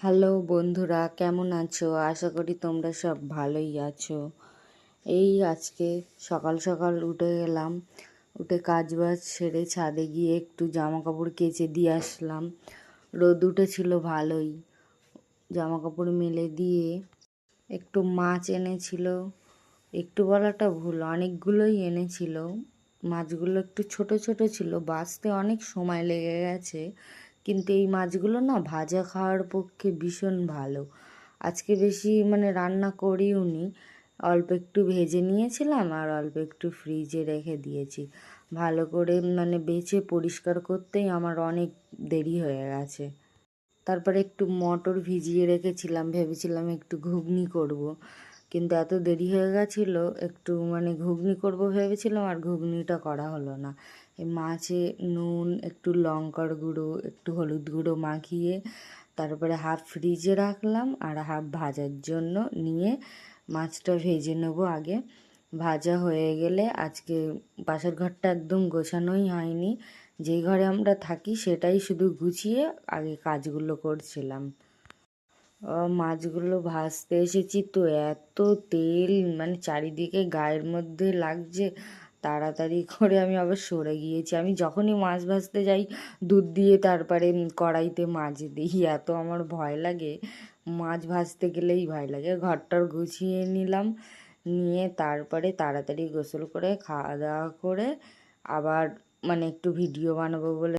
Hello বন্ধুরা, কেমন আছো? আশা করি তোমরা সব ভালোই আছো। এই আজকে সকাল সকাল উঠে গেলাম, উঠে কাজ বাজ সেরে ছাদে গিয়ে একটু জামা কাপড় কেচে দিয়ে আসলাম। রোদ উঠেছিল ভালোই জামা কাপড় মেলে দিয়ে একটু মাছ এনেছিল। একটু বলাটা ভুল, অনেকগুলোই এনেছিল। মাছগুলো একটু ছোট ছোট ছিল, বাঁচতে অনেক সময় লেগে গেছে। কিন্তু এই মাছগুলো না ভাজা খাওয়ার পক্ষে ভীষণ ভালো। আজকে বেশি মানে রান্না করিও নি। অল্প একটু ভেজে নিয়েছিলাম আর অল্প একটু ফ্রিজে রেখে দিয়েছি। ভালো করে মানে বেছে পরিষ্কার করতেই আমার অনেক দেরি হয়ে গেছে। তারপরে একটু মটর ভিজিয়ে রেখেছিলাম, ভেবেছিলাম একটু ঘুগনি করব। কিন্তু এত দেরি হয়ে গেছিল, একটু মানে ঘুগনি করব ভেবেছিলাম, আর ঘুগনিটা করা হলো না। এই মাছে নুন, একটু লঙ্কার গুঁড়ো, একটু হলুদ গুঁড়ো মাখিয়ে তারপরে হাফ ফ্রিজে রাখলাম আর হাফ ভাজার জন্য নিয়ে মাছটা ভেজে নেব আগে। ভাজা হয়ে গেলে আজকে বাসার ঘরটা একদম গোছানোই হয়নি। যেই ঘরে আমরা থাকি সেটাই শুধু গুছিয়ে আগে কাজগুলো করছিলাম। মাছগুলো ভাজতে এসেছি তো এত তেল মানে চারিদিকে গায়ের মধ্যে লাগছে। তাড়াতাড়ি করে আমি আবার সরে গিয়েছি। আমি যখনই মাছ ভাজতে যাই, দুধ দিয়ে তারপরে কড়াইতে মাছ দিই। এত আমার ভয় লাগে। মাছ ভাজতে গেলেই ভয় লাগে। ঘরটার গুছিয়ে নিলাম। নিয়ে তারপরে তাড়াতাড়ি গোসল করে খাওয়া দাওয়া করে আবার মানে একটু ভিডিও বানাবো বলে